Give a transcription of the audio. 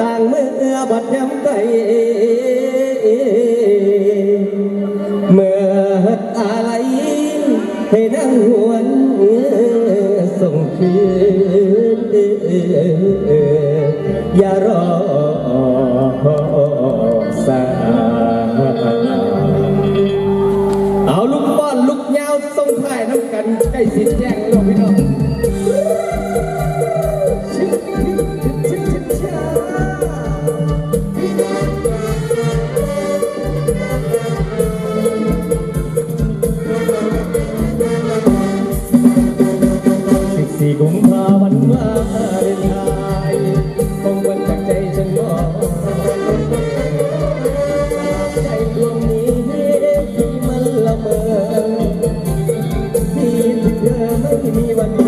ต่างเมื่อบัดย้ำใจเมื่ออะไรให้นั่งหวนส่งคืนอย่ารอสาเอาลูกป้อนลูกยาวส่งท้ายน้ำกันใกล้สิแจ้งล้วพี่น้อง กุมภาวันวาเลนไทน์คงวันจากใจฉันบอกใจดวงนี้ที่มันละเมอที่เธอไม่มีวัน